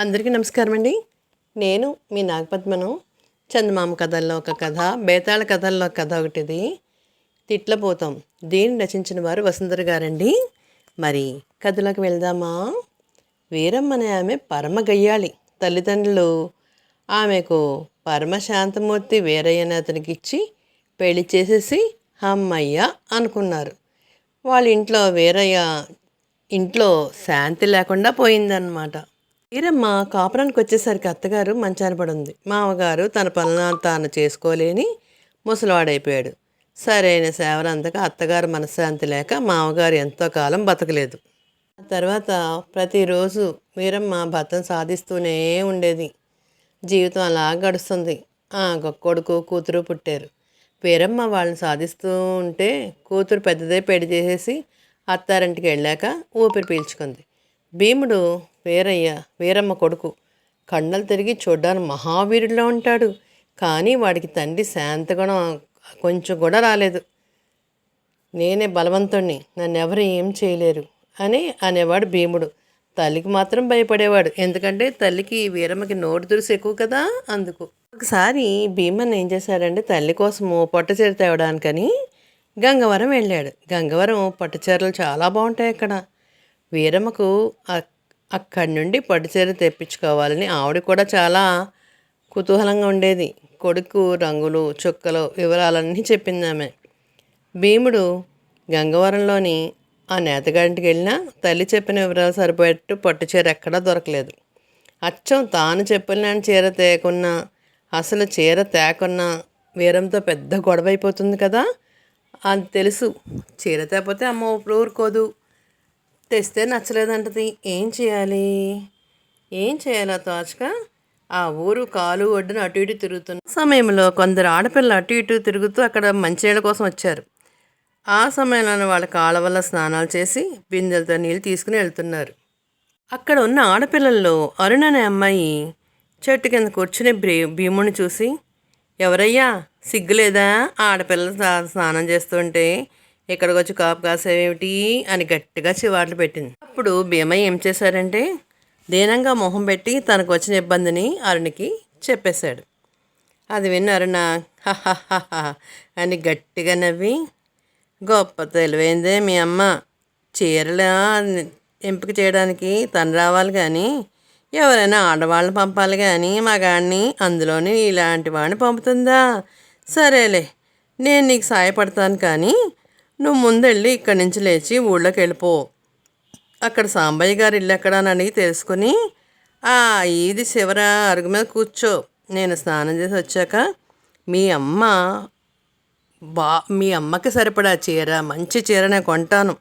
అందరికీ నమస్కారం అండి. నేను మీ నాగపద్మను. చందమామ కథల్లో ఒక కథ బేతాళ కథల్లో ఒక కథ ఒకటిది. తిట్లపోతాం దీన్ని రచించిన వారు వసుంధర గారండి. మరి కథలోకి వెళ్దామా? వీరమ్మనే ఆమె పరమ గయ్యాలి తల్లిదండ్రులు. ఆమెకు పరమశాంతమూర్తి వీరయ్యని అతనికి ఇచ్చి పెళ్ళి చేసేసి అమ్మయ్య అనుకున్నారు. వాళ్ళ ఇంట్లో వీరయ్య ఇంట్లో శాంతి లేకుండా పోయిందన్నమాట. వీరమ్మ కాపురానికి వచ్చేసరికి అత్తగారు మంచాన పడుంది. మామగారు తన పనులను తాను చేసుకోలేని ముసలివాడైపోయాడు. సరైన సేవలు అత్తగారు మనశ్శాంతి లేక మామగారు ఎంతో కాలం బతకలేదు. ఆ తర్వాత ప్రతిరోజు వీరమ్మ భర్తను సాధిస్తూనే ఉండేది. జీవితం అలా గడుస్తుంది. ఆ, కొడుకు కూతురు పుట్టారు. వీరమ్మ వాళ్ళని సాధిస్తూ ఉంటే కూతురు పెద్దదే పెళ్ళి చేసేసి అత్తారింటికి వెళ్ళాక ఊపిరి పీల్చుకుంది. భీముడు వీరయ్య వీరమ్మ కొడుకు. కండలు తిరిగి చూడ్డానికి మహావీరుడిలో ఉంటాడు. కానీ వాడికి తండ్రి శాంతగుణం కొంచెం కూడా రాలేదు. నేనే బలవంతుణ్ణి నన్ను ఎవరు ఏం చేయలేరు అని అనేవాడు భీముడు. తల్లికి మాత్రం భయపడేవాడు. ఎందుకంటే తల్లికి వీరమ్మకి నోటి దురుసు ఎక్కువ కదా అందుకు. ఒకసారి భీమన్ ఏం చేశాడంటే తల్లి కోసము పొట్టచీర తేవడానికని గంగవరం వెళ్ళాడు. గంగవరం పట్టుచీరలు చాలా బాగుంటాయి అక్కడ. వీరమ్మకు అక్కడి నుండి పట్టుచీర తెప్పించుకోవాలని ఆవిడ కూడా చాలా కుతూహలంగా ఉండేది. కొడుకు రంగులు చుక్కలు వివరాలన్నీ చెప్పింది ఆమె. భీముడు గంగవరంలోని ఆ నేతగారింటికి వెళ్ళినా తల్లి చెప్పిన వివరాలు సరిపోయేట్టు పట్టు చీర ఎక్కడా దొరకలేదు. అచ్చం తాను చెప్పలేని చీర తేకున్నా అసలు చీర తేకున్నా వీరంతో పెద్ద గొడవ అయిపోతుంది కదా? అది తెలుసు. చీర తేపోతే అమ్మ ఊరుకోదు. తెస్తే నచ్చలేదంటది. ఏం చేయాలి? ఏం చేయాలా తోచక ఆ ఊరు కాలు ఒడ్డున అటు ఇటు తిరుగుతున్న సమయంలో కొందరు ఆడపిల్లలు అటు ఇటు తిరుగుతూ అక్కడ మంచినీళ్ళ కోసం వచ్చారు. ఆ సమయంలోనే వాళ్ళ కాళ్ళ స్నానాలు చేసి బిందెలతో నీళ్ళు తీసుకుని వెళ్తున్నారు. అక్కడ ఉన్న ఆడపిల్లల్లో అరుణ్ అనే అమ్మాయి చెట్టు కింద కూర్చుని భీ భీముని చూసి ఎవరయ్యా? సిగ్గులేదా? ఆడపిల్లలు స్నానం చేస్తుంటే ఇక్కడికి వచ్చి కాపు కాసేవేమిటి అని గట్టిగా చివాట్లు పెట్టింది. అప్పుడు భీమయ్య ఏం చేశారంటే దీనంగా మొహం పెట్టి తనకు వచ్చిన ఇబ్బందిని అరుణికి చెప్పేశాడు. అది విన్న అరుణ అని గట్టిగా నవ్వి గొప్ప తెలివైందే మీ అమ్మ. చీరలు ఎంపిక చేయడానికి తను రావాలి కానీ ఎవరైనా ఆడవాళ్ళని పంపాలి కానీ మగాడిని అందులోని ఇలాంటి వాడిని పంపుతుందా? సరేలే నేను నీకు సాయపడతాను కానీ నువ్వు ముందెళ్ళి ఇక్కడి నుంచి లేచి ఊళ్ళోకి వెళ్ళిపో. అక్కడ సాంబయ్య గారు ఇల్లు ఎక్కడ అని అడిగి తెలుసుకుని ఆ ఇది శివరా అరుగు మీద కూర్చో. నేను స్నానం చేసి వచ్చాక మీ అమ్మ బా మీ అమ్మకి సరిపడా చీర మంచి చీర నేను కొంటాను.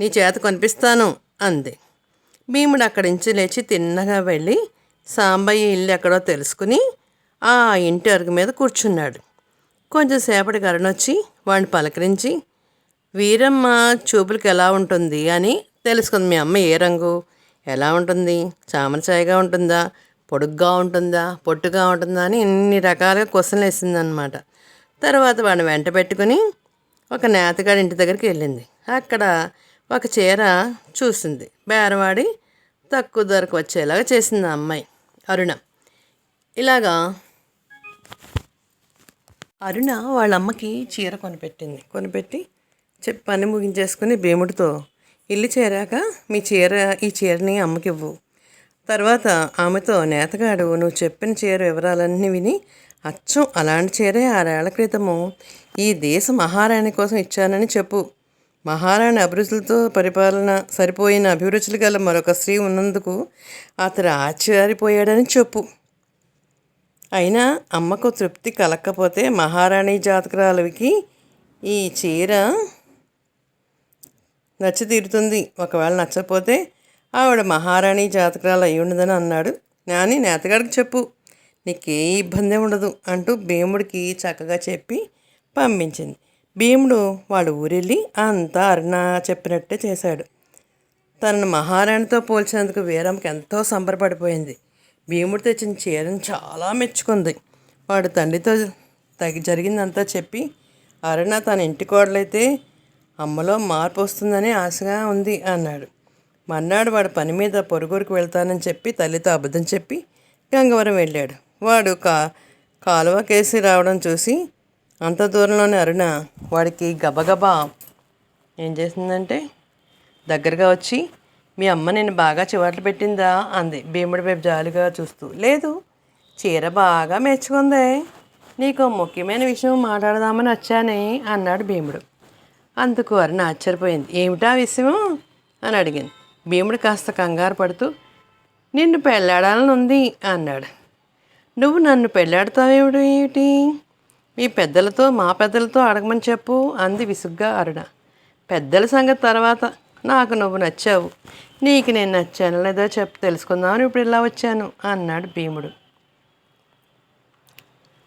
నీ చేత కొనిపిస్తాను అంది. భీముడు అక్కడి నుంచి లేచి తిన్నగా వెళ్ళి సాంబయ్య ఇల్లు ఎక్కడో తెలుసుకుని ఆ ఇంటి అరుగు మీద కూర్చున్నాడు. కొంచెం సేపటి కరణొచ్చి వాడిని పలకరించి వీరమ్మ చూపులకి ఎలా ఉంటుంది అని తెలుసుకుంది మీ అమ్మ ఏ రంగు? ఎలా ఉంటుంది? చామరచాయగా ఉంటుందా? పొడుగ్గా ఉంటుందా? పొట్టుగా ఉంటుందా? అని ఇన్ని రకాలుగా క్వశ్చన్లు వేసిందనమాట తర్వాత వాడిని వెంట పెట్టుకుని ఒక నేతగాడి ఇంటి దగ్గరికి వెళ్ళింది. అక్కడ ఒక చీర చూసింది. బేరవాడి తక్కువ ధరకు వచ్చేలాగా చేసింది ఆ అమ్మాయి అరుణ. ఇలాగా అరుణ వాళ్ళ అమ్మకి చీర కొనిపెట్టింది. కొనిపెట్టి చెప్పి పని ముగించేసుకుని భీముడితో ఇల్లు చేరాక మీ చీర ఈ చీరని అమ్మకివ్వు. తర్వాత ఆమెతో నేతగాడు నువ్వు చెప్పిన చీర వివరాలన్నీ విని అచ్చం అలాంటి చీరే ఆరేళ్ళ క్రితము. ఈ దేశ మహారాణి కోసం ఇచ్చానని చెప్పు. మహారాణి అభిరుచులతో పరిపాలన సరిపోయిన అభిరుచులు గల మరొక స్త్రీ ఉన్నందుకు అతడు ఆశ్చర్యపోయాడని చెప్పు. అయినా అమ్మకు తృప్తి కలక్కపోతే మహారాణి జాతకురాలకి ఈ చీర నచ్చి తీరుతుంది ఒకవేళ నచ్చకపోతే ఆవిడ మహారాణి జాతకురాలు అయి ఉండదని అన్నాడు. నాని నేతగాడికి చెప్పు. నీకే ఇబ్బంది ఉండదు అంటూ భీముడికి చక్కగా చెప్పి పంపించింది. భీముడు వాళ్ళ ఊరెళ్ళి అంతా అరుణ చెప్పినట్టే చేశాడు. తనను మహారాణితో పోల్చినందుకు వీరమ్మకి ఎంతో సంబరపడిపోయింది. భీముడు తెచ్చిన చీరను చాలా మెచ్చుకుంది. వాడు తండ్రితో తగి జరిగిందంతా చెప్పి అరుణ తన ఇంటి కోడలైతే అమ్మలో మార్పు వస్తుందని ఆశగా ఉంది అన్నాడు. మర్నాడు వాడు పని మీద పొరుగురికి వెళ్తానని చెప్పి తల్లితో అబద్ధం చెప్పి గంగవరం వెళ్ళాడు. వాడు కా కాలువ కేసి రావడం చూసి అంత దూరంలోనే అరుణ వాడికి గబగబా ఏం చేసిందంటే దగ్గరగా వచ్చి మీ అమ్మ నేను బాగా చివాట్లు పెట్టిందా? అంది. భీముడి వైపు జాలిగా చూస్తూ లేదు చీర బాగా మెచ్చుకుందే నీకు ముఖ్యమైన విషయం మాట్లాడదామని వచ్చానే అన్నాడు భీముడు. అందుకు అరుణ ఆశ్చర్యపోయింది. ఏమిటా విషయం అని అడిగింది. భీముడు కాస్త కంగారు పడుతూ నిన్ను పెళ్ళాడాలని ఉంది అన్నాడు. నువ్వు నన్ను పెళ్ళాడతావేమిటి? ఏమిటి? మీ పెద్దలతో మా పెద్దలతో అడగమని చెప్పు అంది విసుగ్గా అరుణ. పెద్దల సంగతి తర్వాత. నాకు నువ్వు నచ్చావు. నీకు నేను నచ్చాను లేదో చెప్ తెలుసుకుందామని ఇప్పుడు ఇలా వచ్చాను అన్నాడు భీముడు.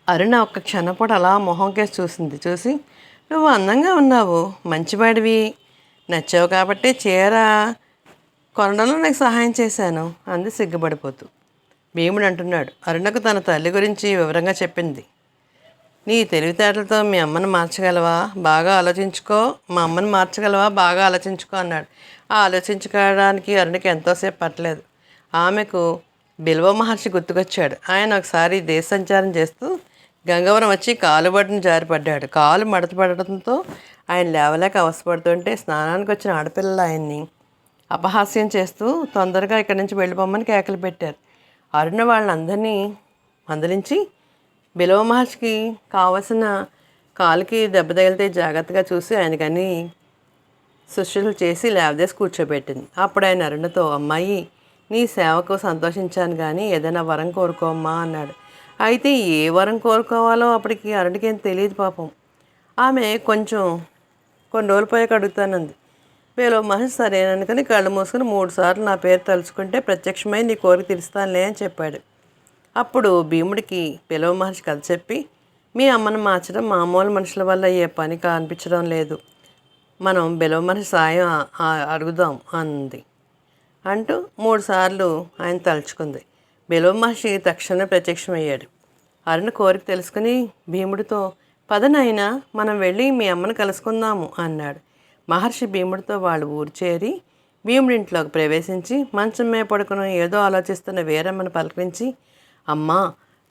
అరుణ ఒక్క క్షణపాటు అలా మొహం కేసి చూసింది. చూసి నువ్వు అందంగా ఉన్నావు. మంచివాడివి. నచ్చావు కాబట్టి చీర కొనడంలో నాకు సహాయం చేశాను. అంది సిగ్గుపడిపోతూ. భీముడు అంటున్నాడు అరుణకు తన తల్లి గురించి వివరంగా చెప్పింది. నీ తెలివితేటలతో మీ అమ్మని మార్చగలవా? బాగా ఆలోచించుకో. మా అమ్మని మార్చగలవా? బాగా ఆలోచించుకో అన్నాడు. ఆ ఆలోచించుకోవడానికి అరుణకి ఎంతోసేపు పట్టలేదు. ఆమెకు బిల్వ మహర్షి గుర్తుకొచ్చాడు. ఆయన ఒకసారి దేశ సంచారం చేస్తూ గంగవరం వచ్చి కాలుబడిని జారిపడ్డాడు. కాలు మడతపడడంతో ఆయన లేవలేక అవసరపడుతుంటే స్నానానికి వచ్చిన ఆడపిల్లలు ఆయన్ని అపహాస్యం చేస్తూ తొందరగా ఇక్కడి నుంచి వెళ్ళిపోమని కేకలు పెట్టారు. అరుణ వాళ్ళందరినీ మందలించి బిలవ మహర్షికి కావలసిన కాలుకి దెబ్బ తగిలితే జాగ్రత్తగా చూసి ఆయనకని శుశ్రూషలు చేసి లేవదేసి కూర్చోబెట్టింది. అప్పుడు ఆయన అరుణతో అమ్మాయి నీ సేవకు సంతోషించాను కానీ ఏదైనా వరం కోరుకోమ్మా అన్నాడు. అయితే ఏ వరం కోరుకోవాలో అప్పటికి అరటికేం ఏం తెలియదు పాపం. ఆమె కొంచెం కొన్ని రోజులు పోయాక అడుగుతానంది. వేలో మహేష్ సరేననుకుని కళ్ళు మూసుకుని మూడు సార్లు నా పేరు తలుచుకుంటే ప్రత్యక్షమై నీ కోరిక తీరుస్తానులే అని చెప్పాడు. అప్పుడు భీముడికి పిలవ మహర్షి కథ చెప్పి మీ అమ్మను మార్చడం మామూలు మనుషుల వల్ల ఏ పని కనిపించడం లేదు. మనం బిలవ మహర్షి సాయం అడుగుదాం అంది. అంటూ మూడుసార్లు ఆయన తలుచుకుంది. బిలవ మహర్షి తక్షణమే ప్రత్యక్షమయ్యాడు. అరుణ కోరిక తెలుసుకుని భీముడితో పదనైనా మనం వెళ్ళి మీ అమ్మను కలుసుకుందాము అన్నాడు. మహర్షి భీముడితో వాళ్ళు ఊరు చేరి భీముడింట్లోకి ప్రవేశించి మంచం మీద పడుకుని ఏదో ఆలోచిస్తున్న వీరమ్మను పలకరించి అమ్మా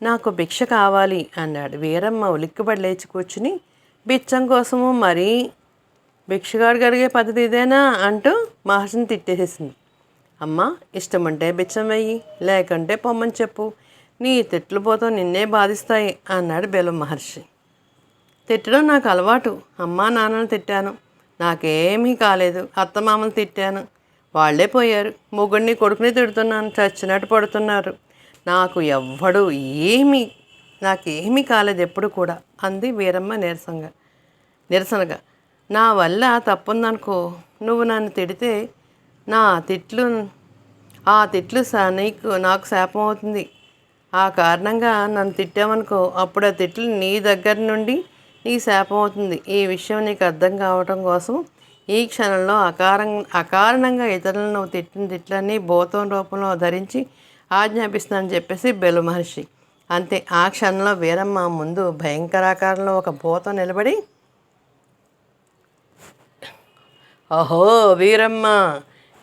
నాకు భిక్ష కావాలి అన్నాడు. వీరమ్మ ఉలిక్కిపడి లేచి కూర్చుని బిచ్చం కోసము మరీ భిక్షగాడు గడిగే పద్ధతి ఇదేనా అంటూ మహర్షిని తిట్టేసేసింది. అమ్మ ఇష్టం ఉంటే బిచ్చం వెయ్యి లేకుంటే పొమ్మని చెప్పు. నీ తిట్లు పోతో నిన్నే బాధిస్తాయి అన్నాడు బెలం మహర్షి. తిట్టడం నాకు అలవాటు. అమ్మా నాన్నను తిట్టాను. నాకేమీ కాలేదు. అత్తమామలు తిట్టాను. వాళ్ళే పోయారు. మొగుడిని కొడుకుని తిడుతున్నాను. చచ్చినట్టు పడుతున్నారు. నాకు ఎవ్వడు ఏమీ నాకేమీ కాలేదు ఎప్పుడు కూడా అంది వీరమ్మ నీరసంగా. నిరసనగా. నా వల్ల తప్పుందనుకో నువ్వు నన్ను తిడితే నా తిట్లు ఆ తిట్లు సా- నీకు నాకు శాపం అవుతుంది ఆ కారణంగా నన్ను తిట్టామనుకో అప్పుడు ఆ తిట్లు నీ దగ్గర నుండి నీ శాపం అవుతుంది ఈ విషయం నీకు అర్థం కావటం కోసం ఈ క్షణంలో అకారం అకారణంగా ఇతరులను తిట్టిన తిట్లన్నీ భూతం రూపంలో ధరించి ఆజ్ఞాపిస్తానని చెప్పేసి బెలు మహర్షి. అంతే ఆ క్షణంలో వీరమ్మ ముందు భయంకరాకారంలో ఒక భూతం నిలబడి అహో వీరమ్మ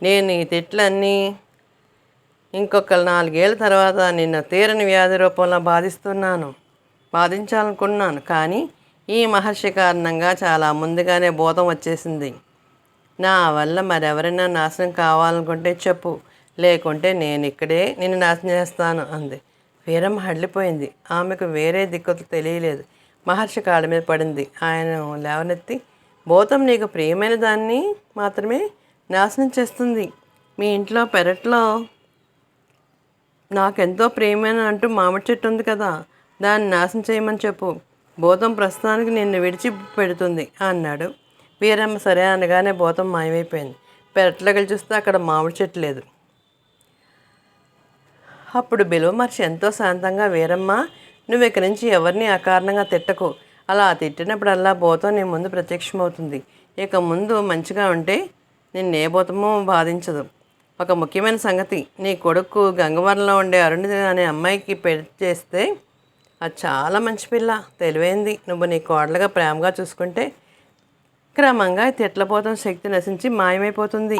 నేను ఈ తిట్లన్నీ ఇంకొక నాలుగేళ్ళ తర్వాత నిన్న తీరని వ్యాధి రూపంలో బాధిస్తున్నాను. బాధించాలనుకున్నాను. కానీ ఈ మహర్షి కారణంగా చాలా ముందుగానే బోధం వచ్చేసింది. నా వల్ల మరెవరైనా నాశనం కావాలనుకుంటే చెప్పు. లేకుంటే నేను ఇక్కడే నిన్ను నాశనం చేస్తాను అంది. వీరమ్మ హడ్లిపోయింది ఆమెకు వేరే దిక్కులు తెలియలేదు. మహర్షి కాళ్ళ మీద పడింది. ఆయన లేవనెత్తి భూతం నీకు ప్రియమైన దాన్ని మాత్రమే నాశనం చేస్తుంది. మీ ఇంట్లో పెరట్లో నాకెంతో ప్రేమైన అంటూ మామిడి చెట్టు ఉంది కదా దాన్ని నాశనం చేయమని చెప్పు. భూతం ప్రస్తుతానికి నిన్ను విడిచి పెడుతుంది అన్నాడు. వీరమ్మ సరే అనగానే భూతం మాయమైపోయింది. పెరట్లోకి చూస్తే అక్కడ మామిడి చెట్టు లేదు. అప్పుడు బిలువ మనిషి ఎంతో శాంతంగా వీరమ్మ నువ్వు ఇక్కడి నుంచి ఎవరిని అకారణంగా తిట్టకు. అలా తిట్టినప్పుడల్లా భూతం నీ ముందు ప్రత్యక్షమవుతుంది. ఇక ముందు మంచిగా ఉంటే నిన్ను ఏ బాధించదు. ఒక ముఖ్యమైన సంగతి నీ కొడుకు గంగవరంలో ఉండే అరుణిది అనే అమ్మాయికి పెళ్ళి చేస్తే అది చాలా మంచి పిల్ల తెలివైంది. నువ్వు నీ కోడలుగా ప్రేమగా చూసుకుంటే క్రమంగా ఈ తిట్లపోతం శక్తి నశించి మాయమైపోతుంది.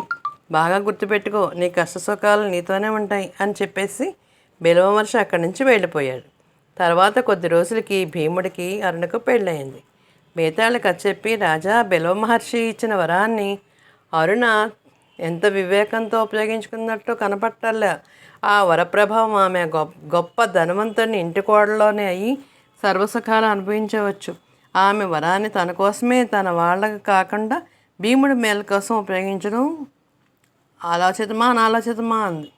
బాగా గుర్తుపెట్టుకో నీ కష్ట సుఖాలు నీతోనే ఉంటాయి అని చెప్పేసి బిలవమర్షి అక్కడి నుంచి వెళ్ళిపోయాడు. తర్వాత కొద్ది రోజులకి భీముడికి అరుణకు పెళ్ళయింది. మిగతాళ్ళకి చెప్పి రాజా బిలవ మహర్షి ఇచ్చిన వరాన్ని అరుణ ఎంత వివేకంతో ఉపయోగించుకున్నట్టు కనపట్టలే. ఆ వరప్రభావం ఆమె గొప్ప గొప్ప ధనవంతుని ఇంటి కోడలోనే అయి సర్వసుఖాలు అనుభవించవచ్చు. ఆమె వరాన్ని తన కోసమే తన వాళ్ళకి కాకుండా భీముడి మేల కోసం ఉపయోగించడం ఆలోచితమా అనాలోచితమా అంది.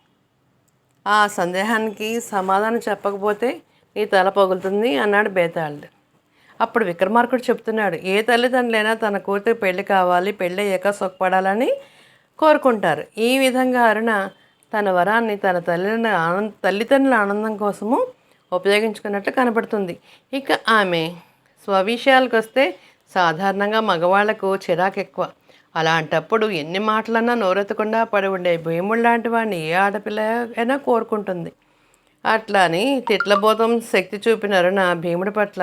ఆ సందేహానికి సమాధానం చెప్పకపోతే నీ తల పగులుతుంది అన్నాడు బేతాళుడు. అప్పుడు విక్రమార్కుడు చెప్తున్నాడు ఏ తల్లిదండ్రులైనా తన కూతురు పెళ్ళి కావాలి పెళ్ళి అయ్యాక సుఖపడాలని కోరుకుంటారు. ఈ విధంగా అరుణ తన వరాన్ని తన తల్లిని ఆనంద తల్లిదండ్రుల ఆనందం కోసము ఉపయోగించుకున్నట్టు కనబడుతుంది ఇక ఆమె స్వవిషయాలకు వస్తే సాధారణంగా మగవాళ్ళకు చిరాకు ఎక్కువ అలాంటప్పుడు ఎన్ని మాటలన్నా నోరెత్తకుండా పడి ఉండే భీముడు లాంటి వాడిని ఏ ఆడపిల్ల అయినా కోరుకుంటుంది. అట్లా అని తిట్లబోతం శక్తి చూపిన అరుణ భీముడి పట్ల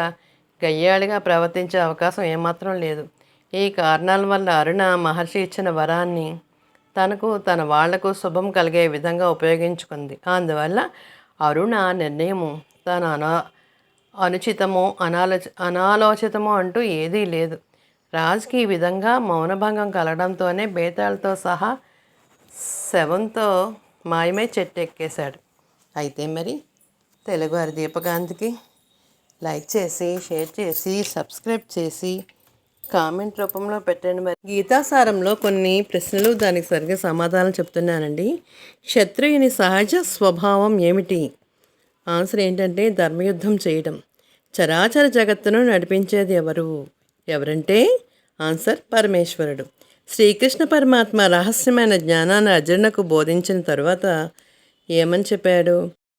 గయ్యాళిగా ప్రవర్తించే అవకాశం ఏమాత్రం లేదు. ఈ కారణాల వల్ల అరుణ మహర్షి ఇచ్చిన వరాన్ని తనకు తన వాళ్ళకు శుభం కలిగే విధంగా ఉపయోగించుకుంది. అందువల్ల అరుణ నిర్ణయము తన అనా అనుచితమో అనాలోచ అనాలోచితమో అంటూ ఏదీ లేదు. రాజుకి ఈ విధంగా మౌనభంగం కలగడంతోనే బేతాళతో సహా శవంతో మాయమై చెట్టు ఎక్కేశాడు అయితే మరి తెలుగువారి దీపకాంతికి లైక్ చేసి షేర్ చేసి సబ్స్క్రైబ్ చేసి కామెంట్ రూపంలో పెట్టండి మరి. గీతాసారంలో కొన్ని ప్రశ్నలు దానికి సరిగ్గా సమాధానం చెప్తున్నానండి. క్షత్రియుని సహజ స్వభావం ఏమిటి? ఆన్సర్ ఏంటంటే ధర్మయుద్ధం చేయడం. చరాచర జగత్తును నడిపించేది ఎవరు? ఎవరంటే ఆన్సర్ పరమేశ్వరుడు. శ్రీకృష్ణ పరమాత్మ రహస్యమైన జ్ఞానాన్ని అర్జునకు బోధించిన తరువాత ఏమని చెప్పాడు?